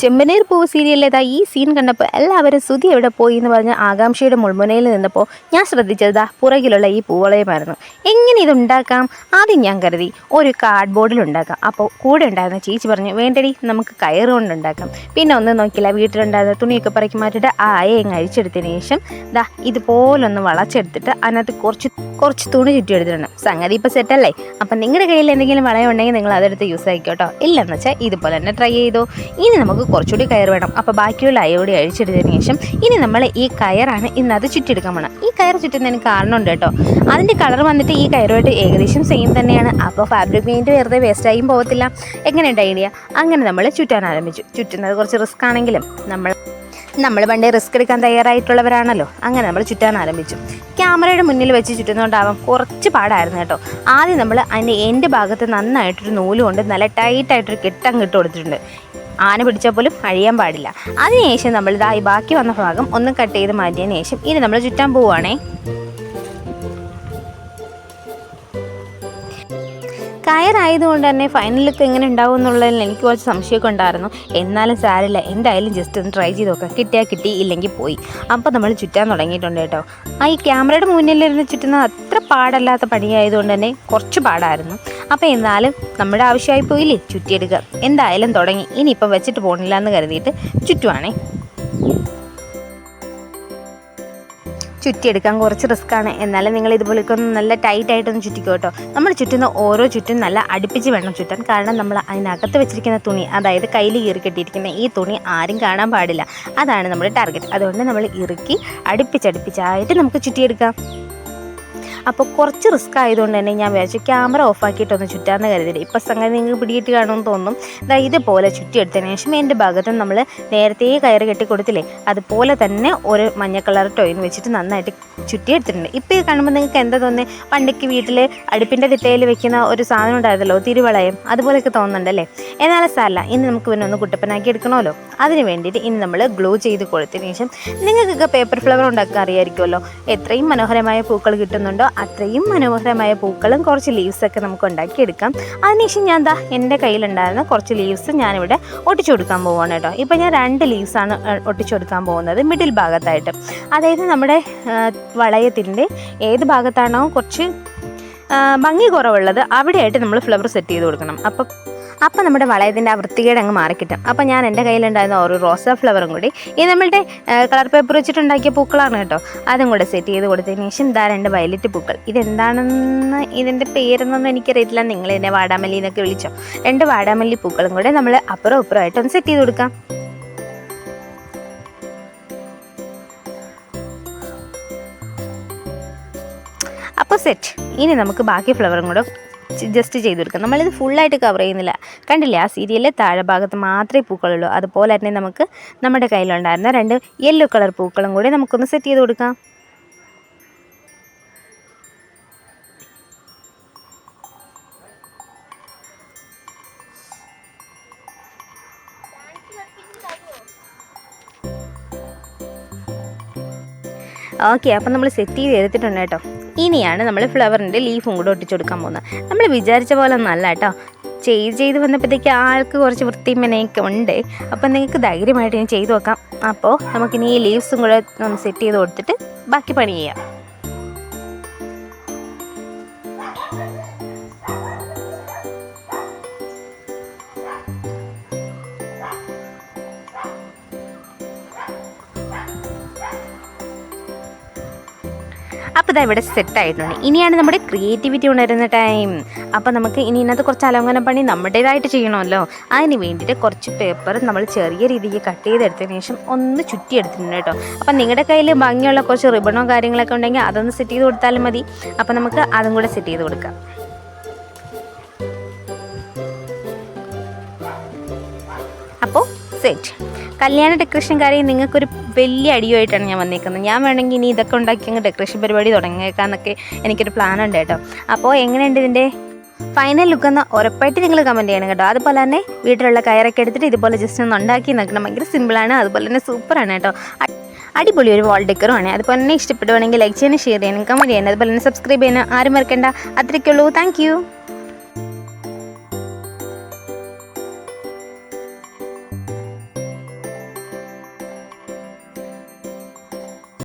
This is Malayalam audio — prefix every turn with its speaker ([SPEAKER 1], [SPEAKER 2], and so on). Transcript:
[SPEAKER 1] ചെമ്പനീർ പൂവ് സീരിയലിലേതാ ഈ സീൻ കണ്ടപ്പോൾ എല്ലാവരും സുതി എവിടെ പോയി എന്ന് പറഞ്ഞ് ആകാംക്ഷയുടെ മുൾമുനയിൽ നിന്നപ്പോൾ ഞാൻ ശ്രദ്ധിച്ചത് പുറകിലുള്ള ഈ പൂവളയമായിരുന്നു. എങ്ങനെ ഇതുണ്ടാക്കാം ആദ്യം ഞാൻ കരുതി ഒരു കാർഡ് ബോർഡിൽ ഉണ്ടാക്കാം. അപ്പോൾ കൂടെ ഉണ്ടായിരുന്ന ചേച്ചി പറഞ്ഞു വേണ്ടടി നമുക്ക് കയറ് കൊണ്ടുണ്ടാക്കാം പിന്നെ ഒന്ന് നോക്കില്ല വീട്ടിലുണ്ടായിരുന്ന തുണിയൊക്കെ പറക്കി മാറ്റിയിട്ട് ആ അയങ്ങ് അഴിച്ചെടുത്തതിന് ശേഷം ദാ ഇതുപോലൊന്ന് വളച്ചെടുത്തിട്ട് അതിനകത്ത് കുറച്ച് കുറച്ച് തുണി ചുറ്റി എടുത്തിട്ടുണ്ട്. സംഗതി ഇപ്പോൾ സെറ്റല്ലേ അപ്പം നിങ്ങളുടെ കയ്യിൽ എന്തെങ്കിലും വളയം ഉണ്ടെങ്കിൽ നിങ്ങൾ അതെടുത്ത് യൂസ് ആയിക്കോട്ടോ ഇല്ലെന്ന് വെച്ചാൽ ഇതുപോലെ തന്നെ ട്രൈ ചെയ്തോ. ഇനി നമുക്ക് കുറച്ചുകൂടി കയർ വേണം. അപ്പോൾ ബാക്കിയുള്ള അയോടി അഴിച്ചെടുത്തതിന് ശേഷം ഇനി നമ്മൾ ഈ കയറാണ് ഇന്ന് അത് ചുറ്റിയെടുക്കാൻ വേണം ഈ കയർ ചുറ്റുന്നതിന് കാരണമുണ്ട് കേട്ടോ. അതിന്റെ കളർ വന്നിട്ട് ഈ കയറുമായിട്ട് ഏകദേശം സെയിം തന്നെയാണ്. അപ്പോൾ ഫാബ്രിക് പെയിന്റ് വെറുതെ വേസ്റ്റായും പോകത്തില്ല. എങ്ങനെയുണ്ട് ഐഡിയ അങ്ങനെ നമ്മൾ ചുറ്റാൻ ആരംഭിച്ചു. ചുറ്റുന്നത് കുറച്ച് റിസ്ക് ആണെങ്കിലും നമ്മൾ നമ്മൾ പണ്ടേ റിസ്ക് എടുക്കാൻ തയ്യാറായിട്ടുള്ളവരാണല്ലോ. അങ്ങനെ നമ്മൾ ചുറ്റാൻ ആരംഭിച്ചു. ക്യാമറയുടെ മുന്നിൽ വെച്ച് ചുറ്റുന്നതുകൊണ്ടാവാം കുറച്ച് പാടായിരുന്നു കേട്ടോ. ആദ്യം നമ്മൾ അതിന്റെ എന്റെ ഭാഗത്ത് നന്നായിട്ടൊരു നൂൽ കൊണ്ട് നല്ല ടൈറ്റായിട്ടൊരു കെട്ടം കിട്ടു കൊടുത്തിട്ടുണ്ട്. ആന പിടിച്ചാൽ പോലും അഴിയാൻ പാടില്ല. അതിനുശേഷം നമ്മൾ ഇതായി ബാക്കി വന്ന ഭാഗം ഒന്ന് കട്ട് ചെയ്ത് മാറ്റിയതിന് ശേഷം ഇനി നമ്മൾ ചുറ്റാൻ പോവുകയാണേ കയറായതുകൊണ്ട് തന്നെ ഫൈനൽ ലുക്ക് എങ്ങനെ ഉണ്ടാവും എന്നുള്ളതിൽ എനിക്ക് കുറച്ച് സംശയമൊക്കെ ഉണ്ടായിരുന്നു. എന്നാലും സാരില്ല എന്തായാലും ജസ്റ്റ് ഒന്ന് ട്രൈ ചെയ്ത് നോക്കാം. കിട്ടിയാൽ കിട്ടി ഇല്ലെങ്കിൽ പോയി. അപ്പോൾ നമ്മൾ ചുറ്റാൻ തുടങ്ങിയിട്ടുണ്ട് കേട്ടോ. ആ ഈ ക്യാമറയുടെ മുന്നിലിരുന്ന് ചുറ്റുന്നത് അത്ര പാടല്ലാത്ത പണിയായതുകൊണ്ട് തന്നെ കുറച്ച് പാടായിരുന്നു. അപ്പോൾ എന്നാലും നമ്മുടെ ആവശ്യമായി പോയില്ലേ? ചുറ്റിയെടുക്കുക. എന്തായാലും തുടങ്ങി. ഇനിയിപ്പം വെച്ചിട്ട് പോകണില്ല എന്ന് കരുതിയിട്ട് ചുറ്റുവാണേ. ചുറ്റിയെടുക്കാൻ കുറച്ച് റിസ്ക്കാണ് എന്നാലും നിങ്ങൾ ഇതുപോലെയൊക്കെ ഒന്ന് നല്ല ടൈറ്റ് ആയിട്ടൊന്ന് ചുറ്റിക്കോ കേട്ടോ നമ്മൾ ചുറ്റുന്ന ഓരോ ചുറ്റും നല്ല അടുപ്പിച്ച് വേണം ചുറ്റാൻ. കാരണം നമ്മൾ അതിനകത്ത് വെച്ചിരിക്കുന്ന തുണി അതായത് കയ്യിൽ കെട്ടിയിരിക്കുന്ന ഈ തുണി ആരും കാണാൻ പാടില്ല. അതാണ് നമ്മുടെ ടാർഗറ്റ് അതുകൊണ്ട് നമ്മൾ ഇറുക്കി അടുപ്പിച്ചടുപ്പിച്ചായിട്ട് നമുക്ക് ചുറ്റിയെടുക്കാം. അപ്പോൾ കുറച്ച് റിസ്ക് ആയതുകൊണ്ട് തന്നെ ഞാൻ വിചാരിച്ചു ക്യാമറ ഓഫ് ആക്കിയിട്ടൊന്ന് ചുറ്റാന്ന് കരുതിയില്ല. ഇപ്പോൾ സംഗതി നിങ്ങൾക്ക് പിടിയിട്ട് കാണുമെന്ന് തോന്നും. ദാ ഇതുപോലെ ചുറ്റിയെടുത്തതിന് ശേഷം എന്റെ ഭാഗത്ത് നമ്മൾ നേരത്തെ കയറ് കെട്ടി കൊടുത്തില്ലേ അതുപോലെ തന്നെ ഒരു മഞ്ഞ കളർ ടോയിൻ വെച്ചിട്ട് നന്നായിട്ട് ചുറ്റിയെടുത്തിട്ടുണ്ട്. ഇപ്പോൾ ഇത് കാണുമ്പോൾ നിങ്ങൾക്ക് എന്താ തോന്നുന്നത് പണ്ടൊക്കെ വീട്ടിൽ അടുപ്പിന്റെ തിട്ടയിൽ വെക്കുന്ന ഒരു സാധനം ഉണ്ടായിരുന്നല്ലോ തിരുവളയം. അതുപോലെയൊക്കെ തോന്നുന്നുണ്ടല്ലേ? എന്നാൽ സാരല്ല ഇനി നമുക്ക് പിന്നെ ഒന്ന് കുട്ടപ്പനാക്കി എടുക്കണമല്ലോ. അതിന് വേണ്ടിയിട്ട് ഇനി നമ്മൾ ഗ്ലോ ചെയ്ത് കൊടുത്തതിന് ശേഷം നിങ്ങൾക്കൊക്കെ പേപ്പർ ഫ്ലവർ ഉണ്ടാക്കാൻ അറിയാമായിരിക്കുമല്ലോ? എത്രയും മനോഹരമായ പൂക്കൾ കിട്ടുന്നുണ്ടോ? അത്രയും മനോഹരമായ പൂക്കളും കുറച്ച് ലീവ്സൊക്കെ നമുക്ക് ഉണ്ടാക്കിയെടുക്കാം. അതിനുശേഷം ഞാൻ എന്താ എന്റെ കയ്യിലുണ്ടായിരുന്ന കുറച്ച് ലീവ്സ് ഞാനിവിടെ ഒട്ടിച്ചു കൊടുക്കാൻ പോവുകയാണ് കേട്ടോ. ഇപ്പം ഞാൻ രണ്ട് ലീവ്സാണ് ഒട്ടിച്ചു കൊടുക്കാൻ പോകുന്നത് മിഡിൽ ഭാഗത്തായിട്ട്. അതായത് നമ്മുടെ വളയത്തിന്റെ ഏത് ഭാഗത്താണോ കുറച്ച് ഭംഗി കുറവുള്ളത് അവിടെയായിട്ട് നമ്മൾ ഫ്ലവർ സെറ്റ് ചെയ്ത് കൊടുക്കണം. അപ്പം അപ്പം നമ്മുടെ വളയത്തിന്റെ ആ വൃത്തികേട് അങ്ങ് മാറിക്കിട്ടും. അപ്പം ഞാൻ എന്റെ കയ്യിലുണ്ടായിരുന്ന ഒരു റോസാ ഫ്ലവറും കൂടി ഈ നമ്മളുടെ കളർ പേപ്പർ വെച്ചിട്ടുണ്ടാക്കിയ പൂക്കളാണ് കേട്ടോ. അതും കൂടെ സെറ്റ് ചെയ്ത് കൊടുത്തതിന് ശേഷം ഇതാ രണ്ട് വയലറ്റ് പൂക്കൾ. ഇതെന്താണെന്ന് ഇതിന്റെ പേരെന്നൊന്നും എനിക്കറിയില്ല നിങ്ങൾ എന്നെ വാടാമല്ലി എന്നൊക്കെ വിളിച്ചോ. രണ്ട് വാടാമല്ലി പൂക്കളും കൂടെ നമ്മൾ അപ്പുറം ഇപ്പുറമായിട്ട് ഒന്ന് സെറ്റ് ചെയ്ത് കൊടുക്കാം. അപ്പോൾ സെറ്റ് ഇനി നമുക്ക് ബാക്കി ഫ്ലവറും കൂടെ ജസ്റ്റ് ചെയ്ത് കൊടുക്കാം നമ്മളിത് ഫുള്ളായിട്ട് കവർ ചെയ്യുന്നില്ല. കണ്ടില്ലേ? ആ സീരിയലിലെ താഴെ ഭാഗത്ത് മാത്രമേ പൂക്കളുള്ളൂ. അതുപോലെ തന്നെ നമുക്ക് നമ്മുടെ കയ്യിലുണ്ടായിരുന്ന രണ്ട് യെല്ലോ കളർ പൂക്കളും കൂടി നമുക്കൊന്ന് സെറ്റ് ചെയ്ത് കൊടുക്കാം. ഓക്കെ അപ്പം നമ്മൾ സെറ്റ് ചെയ്ത് എടുത്തിട്ടുണ്ട് കേട്ടോ. ഇനിയാണ് നമ്മൾ ഫ്ലവറിന്റെ ലീഫും കൂടെ ഒട്ടിച്ചു കൊടുക്കാൻ പോകുന്നത്. നമ്മൾ വിചാരിച്ച പോലെ ഒന്നും അല്ല കേട്ടോ. ചെയ്ത് ചെയ്ത് വന്നപ്പോഴത്തേക്ക് ആൾക്ക് കുറച്ച് വൃത്തിയും മെനയൊക്കെ ഉണ്ട്. അപ്പം നിങ്ങൾക്ക് ധൈര്യമായിട്ട് ഇനി ചെയ്തു നോക്കാം. അപ്പോൾ നമുക്കിനി ഈ ലീവ്സും കൂടെ ഒന്ന് സെറ്റ് ചെയ്ത് കൊടുത്തിട്ട് ബാക്കി പണി ചെയ്യാം. അപ്പോൾ ഇതാ ഇവിടെ സെറ്റ് ആയിട്ടുണ്ട്. ഇനിയാണ് നമ്മുടെ ക്രിയേറ്റിവിറ്റി ഉണരുന്ന ടൈം അപ്പോൾ നമുക്ക് ഇനി ഇന്നത്തെ കുറച്ച് അലങ്കന പണി നമ്മുടേതായിട്ട് ചെയ്യണമല്ലോ. അതിന് വേണ്ടിയിട്ട് കുറച്ച് പേപ്പർ നമ്മൾ ചെറിയ രീതിക്ക് കട്ട് ചെയ്തെടുത്തതിന് ശേഷം ഒന്ന് ചുറ്റിയെടുത്തിട്ടുണ്ട് കേട്ടോ. അപ്പം നിങ്ങളുടെ കയ്യിൽ ഭംഗിയുള്ള കുറച്ച് റിബണോ കാര്യങ്ങളൊക്കെ ഉണ്ടെങ്കിൽ അതൊന്ന് സെറ്റ് ചെയ്ത് കൊടുത്താലും മതി. അപ്പോൾ നമുക്ക് അതും കൂടെ സെറ്റ് ചെയ്ത് കൊടുക്കാം. അപ്പോൾ സെറ്റ് കല്യാണ ഡെക്കറേഷൻ കാര്യം നിങ്ങൾക്കൊരു വലിയ അടിയുമായിട്ടാണ് ഞാൻ വന്നേക്കുന്നത്. ഞാൻ വേണമെങ്കിൽ ഇനി ഇതൊക്കെ ഉണ്ടാക്കി അങ്ങ് ഡെക്കറേഷൻ പരിപാടി തുടങ്ങിയേക്കാന്നൊക്കെ എനിക്കൊരു പ്ലാൻ ഉണ്ട് കേട്ടോ. അപ്പോൾ എങ്ങനെയുണ്ട് ഇതിന്റെ ഫൈനൽ ലുക്ക് എന്ന് ഉറപ്പായിട്ട് നിങ്ങൾ കമന്റ് ചെയ്യണം കേട്ടോ. അതുപോലെ തന്നെ വീട്ടിലുള്ള കയറൊക്കെ എടുത്തിട്ട് ഇതുപോലെ ജസ്റ്റ് ഒന്ന് ഉണ്ടാക്കി നോക്കണം. ഭയങ്കര സിമ്പിളാണ് അതുപോലെ തന്നെ സൂപ്പറാണ് കേട്ടോ. അടിപൊളി ഒരു വാൾ ഡെക്കറുമാണ് അതുപോലെ തന്നെ ഇഷ്ടപ്പെടുവാണെങ്കിൽ ലൈക്ക് ചെയ്യാനും ഷെയർ ചെയ്യാനും കമന്റ് ചെയ്യാനും അതുപോലെ തന്നെ സബ്സ്ക്രൈബ് ചെയ്യാനും ആരും മറക്കണ്ട. അത്രയ്ക്കുള്ളൂ താങ്ക്